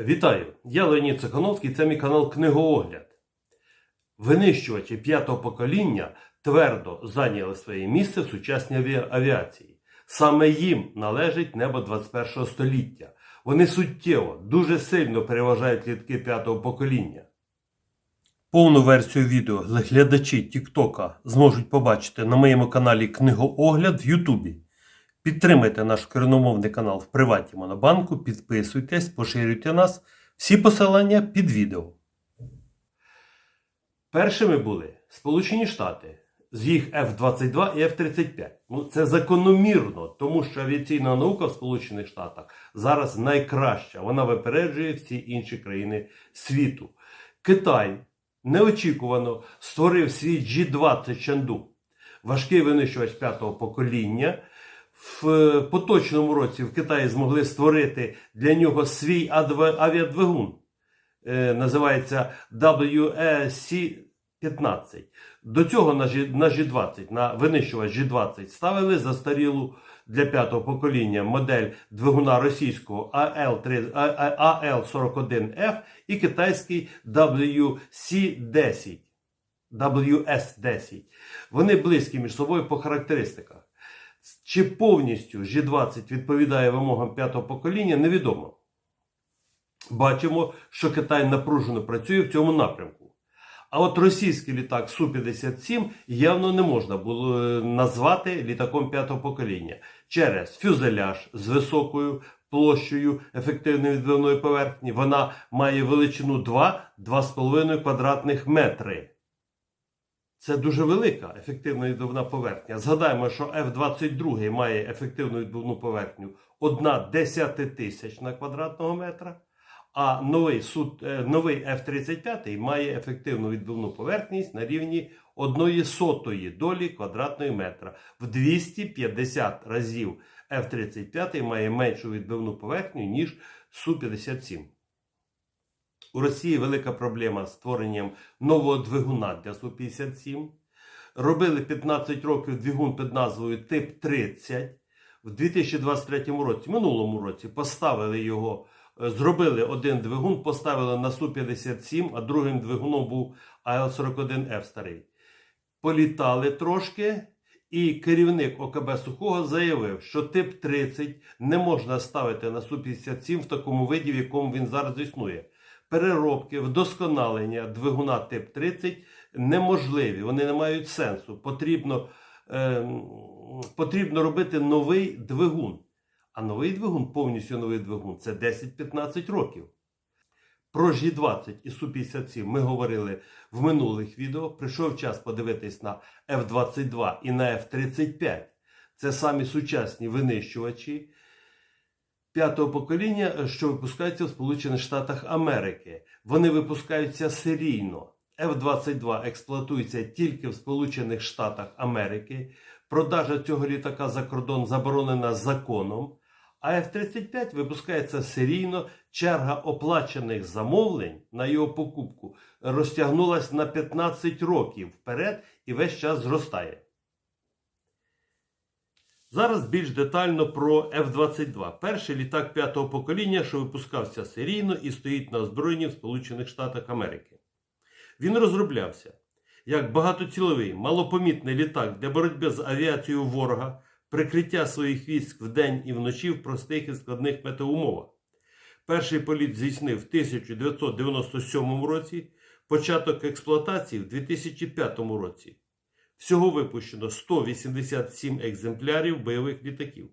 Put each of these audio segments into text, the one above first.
Вітаю! Я Леонід Цехановський, це мій канал Книгоогляд. Винищувачі п'ятого покоління твердо зайняли своє місце в сучасній аві- авіації. Саме їм належить небо 21 століття. Вони суттєво, дуже сильно переважають літки п'ятого покоління. Повну версію відео глядачі Тіктока зможуть побачити на моєму каналі Книгоогляд в Ютубі. Підтримайте наш коріномовний канал в приваті Монобанку, підписуйтесь, поширюйте нас. Всі посилання під відео. Першими були Сполучені Штати з їх F-22 і F-35. Ну, це закономірно, тому що авіаційна наука в Сполучених Штатах зараз найкраща. Вона випереджує всі інші країни світу. Китай неочікувано створив свій G-20 Чанду, важкий винищувач п'ятого покоління. В е, поточному році в Китаї змогли створити для нього свій авіадвигун. Е, Називається WEC-15. До цього на G- на G20, на винищувач G20 ставили застарілу для п'ятого покоління модель двигуна російського AL3 А- А- AL41F і китайський WC-10. WS-10. Вони близькі між собою по характеристиках. Чи повністю G20 відповідає вимогам п'ятого покоління, невідомо. Бачимо, що Китай напружено працює в цьому напрямку. А от російський літак Су-57 явно не можна було е, назвати літаком п'ятого покоління через фюзеляж з високою площею ефективної відбивної поверхні. Вона має величину 2-2,5 квадратних метри. Це дуже велика ефективна відбивна поверхня. Згадаємо, що F-22 має ефективну відбивну поверхню 1 десятитисячна квадратного метра, а новий, Су- е, новий F-35 має ефективну відбивну поверхність на рівні 1 сотої долі квадратної метра. В 250 разів F-35 має меншу відбивну поверхню, ніж Су-57. У Росії велика проблема з створенням нового двигуна для Су-57. Робили 15 років двигун під назвою Тип 30. В 2023 році, минулому році, поставили його, е, зробили один двигун, поставили на Су-57, а другим двигуном був АЛ-41Ф старий. Політали трошки, і керівник ОКБ Сухого заявив, що тип 30 не можна ставити на Су-57 в такому виді, в якому він зараз існує переробки, вдосконалення двигуна тип 30 неможливі, вони не мають сенсу. Потрібно, е, потрібно робити новий двигун. А новий двигун, повністю новий двигун, це 10-15 років. Про G20 і Су-57 ми говорили в минулих відео. Прийшов час подивитись на F-22 і на F-35. Це самі сучасні винищувачі п'ятого покоління, що випускаються в Сполучених Штатах Америки. Вони випускаються серійно. F-22 експлуатується тільки в Сполучених Штатах Америки. Продажа цього літака за кордон заборонена законом. А F-35 випускається серійно. Черга оплачених замовлень на його покупку розтягнулась на 15 років вперед і весь час зростає. Зараз більш детально про F-22. Перший літак п'ятого покоління, що випускався серійно і стоїть на озброєнні в Сполучених Штатах Америки. Він розроблявся як багатоціловий, малопомітний літак для боротьби з авіацією ворога, прикриття своїх військ вдень і вночі в простих і складних метеоумовах. Перший політ здійснив в 1997 році, початок експлуатації в 2005 році. Всього випущено 187 екземплярів бойових літаків.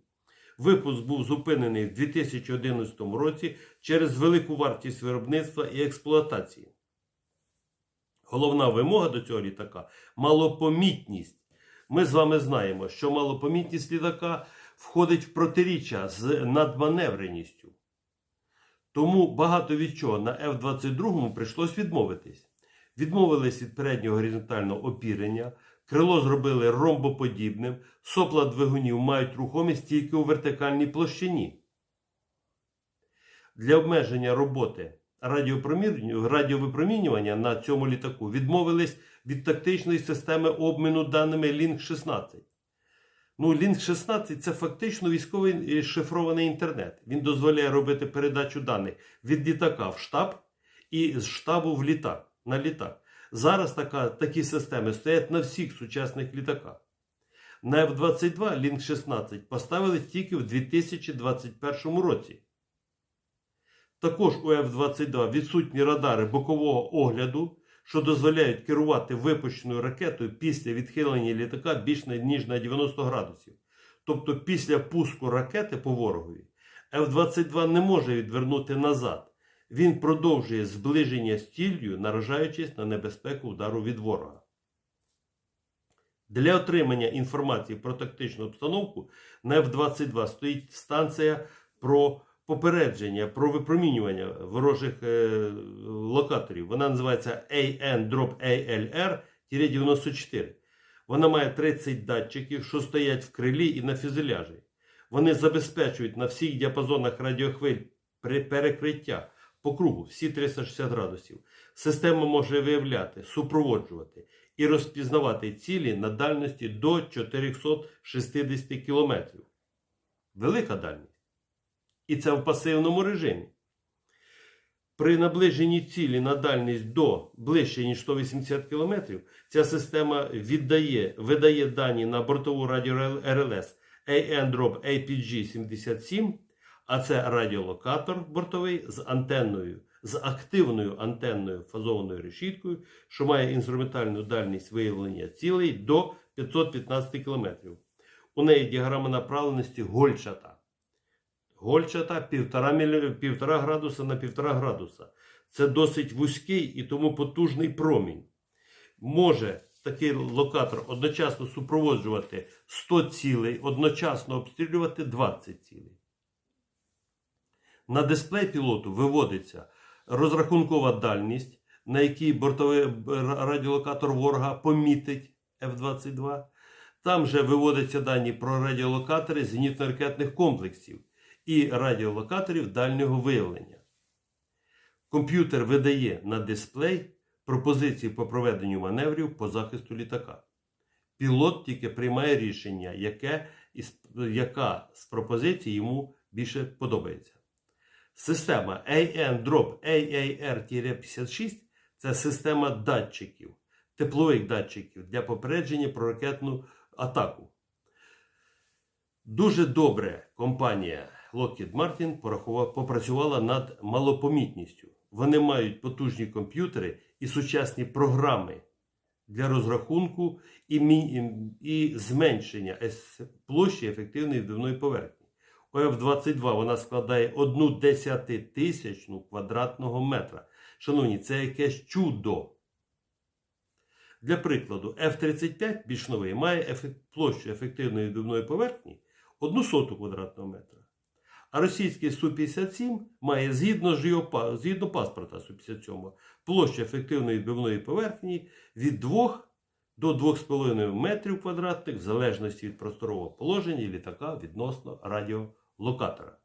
Випуск був зупинений в 2011 році через велику вартість виробництва і експлуатації. Головна вимога до цього літака малопомітність. Ми з вами знаємо, що малопомітність літака входить в протиріччя з надманевреністю. Тому багато від чого на F-22 прийшлось відмовитись. Відмовились від переднього горизонтального опірення, крило зробили ромбоподібним, сопла двигунів мають рухомість тільки у вертикальній площині. Для обмеження роботи радіовипромінювання на цьому літаку відмовились від тактичної системи обміну даними Link 16. Ну, Link 16 це фактично військовий е, шифрований інтернет. Він дозволяє робити передачу даних від літака в штаб і з штабу в літак на літак. Зараз така, такі системи стоять на всіх сучасних літаках. На F-22 Link 16 поставили тільки в 2021 році. Також у F-22 відсутні радари бокового огляду, що дозволяють керувати випущеною ракетою після відхилення літака більш ніж на 90 градусів. Тобто після пуску ракети по ворогові F-22 не може відвернути назад. Він продовжує зближення з ціллю, наражаючись на небезпеку удару від ворога. Для отримання інформації про тактичну обстановку на F-22 стоїть станція про попередження, про випромінювання ворожих е, локаторів. Вона називається AN-ALR-94. Вона має 30 датчиків, що стоять в крилі і на фюзеляжі. Вони забезпечують на всіх діапазонах радіохвиль перекриття по кругу всі 360 градусів. Система може виявляти, супроводжувати і розпізнавати цілі на дальності до 460 км. Велика дальність. І це в пасивному режимі. При наближенні цілі на дальність до ближче ніж 180 км, ця система віддає, видає дані на бортову радіо РЛС AN-DROP APG-77, а це радіолокатор бортовий з антенною, з активною антенною фазованою решіткою, що має інструментальну дальність виявлення цілей до 515 км. У неї діаграма направленості гольчата. Гольчата 1,5 мілі- 1,5 градуса на 1,5 градуса. Це досить вузький і тому потужний промінь. Може такий локатор одночасно супроводжувати 100 цілей, одночасно обстрілювати 20 цілей. На дисплей пілоту виводиться розрахункова дальність, на якій бортовий радіолокатор ворога помітить F-22. Там же виводяться дані про радіолокатори зенітно-ракетних комплексів і радіолокаторів дальнього виявлення. Комп'ютер видає на дисплей пропозиції по проведенню маневрів по захисту літака. Пілот тільки приймає рішення, яке, яка з пропозицій йому більше подобається. Система AN-DROP AAR-56 це система датчиків, теплових датчиків для попередження про ракетну атаку. Дуже добре компанія Lockheed Martin попрацювала над малопомітністю. Вони мають потужні комп'ютери і сучасні програми для розрахунку і, і зменшення площі ефективної відбивної поверхні. У F-22 вона складає одну десятитисячну квадратного метра. Шановні, це якесь чудо. Для прикладу, F-35 більш новий має площу ефективної відбивної поверхні 1 соту квадратного метра. А російський Су-57 має згідно, ж його, згідно паспорта Су-57 площу ефективної відбивної поверхні від 2 до 2,5 метрів квадратних в залежності від просторового положення літака відносно радіолокатора.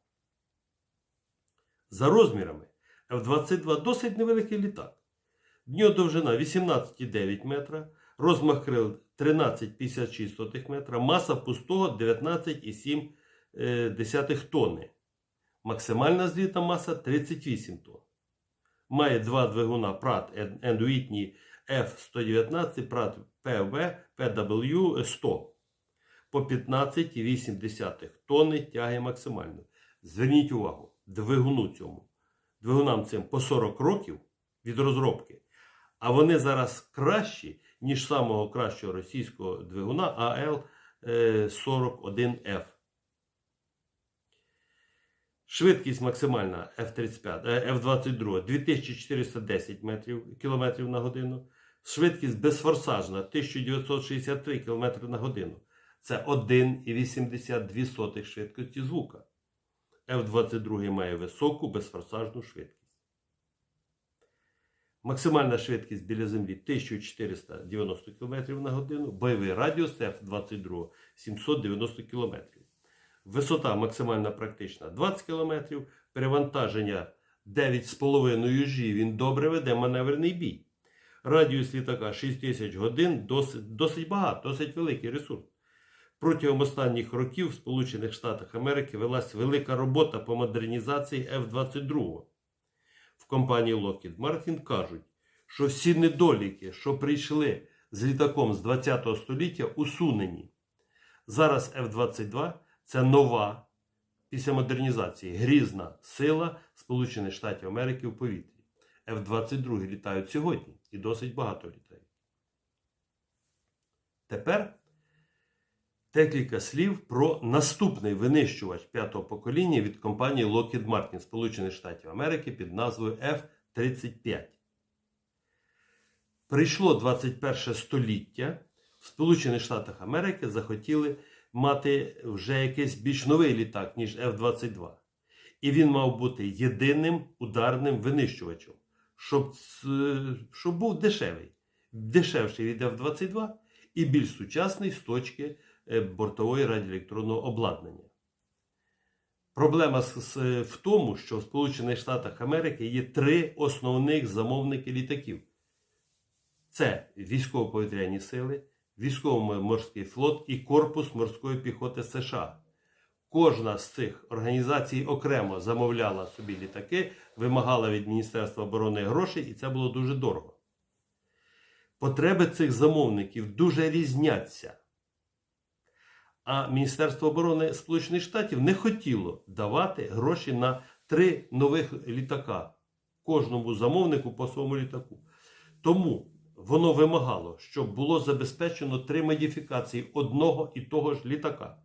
За розмірами F-22 досить невеликий літак. В нього довжина 18,9 метра, розмах крил 13,56 метра, маса пустого 19,7 е, тонни. Максимальна злітна маса 38 тонн. Має два двигуна Pratt Whitney F119, Pratt PW PW100 по 15,8 тонни тяги максимально. Зверніть увагу, двигуну цьому. Двигунам цим по 40 років від розробки. А вони зараз кращі, ніж самого кращого російського двигуна АЛ-41F. Швидкість максимальна F-35, е, F-22 2410 метрів, км на годину. Швидкість безфорсажна 1963 км на годину. Це 1,82 швидкості звука. F-22 має високу безфорсажну швидкість. Максимальна швидкість біля землі 1490 км на годину, бойовий радіус F-22 790 км. Висота максимальна практична 20 км, перевантаження 9,5 G, він добре веде маневрений бій. Радіус літака 6000 годин, досить, досить багато, досить великий ресурс. Протягом останніх років в Сполучених Штатах Америки велась велика робота по модернізації F-22. В компанії Lockheed Martin кажуть, що всі недоліки, що прийшли з літаком з 20 століття, усунені. Зараз F-22 це нова після модернізації грізна сила Сполучених Штатів Америки в повітрі. F-22 літають сьогодні і досить багато літають. Тепер декілька слів про наступний винищувач п'ятого покоління від компанії Lockheed Martin Сполучених Штатів Америки під назвою F-35. Прийшло 21 століття. В Сполучених Штатах Америки захотіли мати вже якийсь більш новий літак, ніж F-22. І він мав бути єдиним ударним винищувачем, щоб, щоб був дешевий. Дешевший від F-22 і більш сучасний з точки е, бортової радіоелектронного обладнання. Проблема в тому, що в Сполучених Штатах Америки є три основних замовники літаків: це військово-повітряні сили, військово-морський флот і Корпус морської піхоти США. Кожна з цих організацій окремо замовляла собі літаки, вимагала від Міністерства оборони грошей, і це було дуже дорого. Потреби цих замовників дуже різняться. А Міністерство оборони Сполучених Штатів не хотіло давати гроші на три нових літака кожному замовнику по своєму літаку. Тому воно вимагало, щоб було забезпечено три модифікації одного і того ж літака.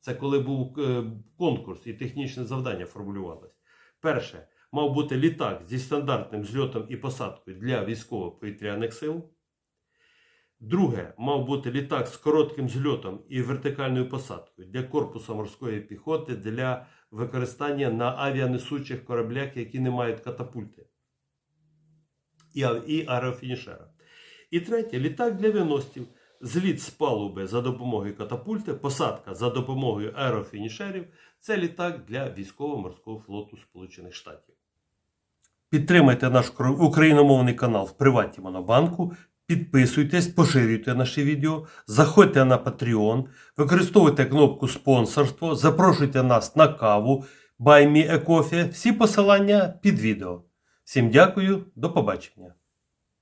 Це коли був е, конкурс і технічне завдання формулювалось. Перше, мав бути літак зі стандартним зльотом і посадкою для військово-повітряних сил. Друге, мав бути літак з коротким зльотом і вертикальною посадкою для корпусу морської піхоти для використання на авіанесучих кораблях, які не мають катапульти і, аерофінішера. І третє, літак для виносців. Зліт з палуби за допомогою катапульти, посадка за допомогою аерофінішерів це літак для військово-морського флоту Сполучених Штатів. Підтримайте наш україномовний канал в Приваті Монобанку. Підписуйтесь, поширюйте наші відео, заходьте на Patreon, використовуйте кнопку спонсорство, запрошуйте нас на каву, Buy Me a Coffee. Всі посилання під відео. Всім дякую, до побачення.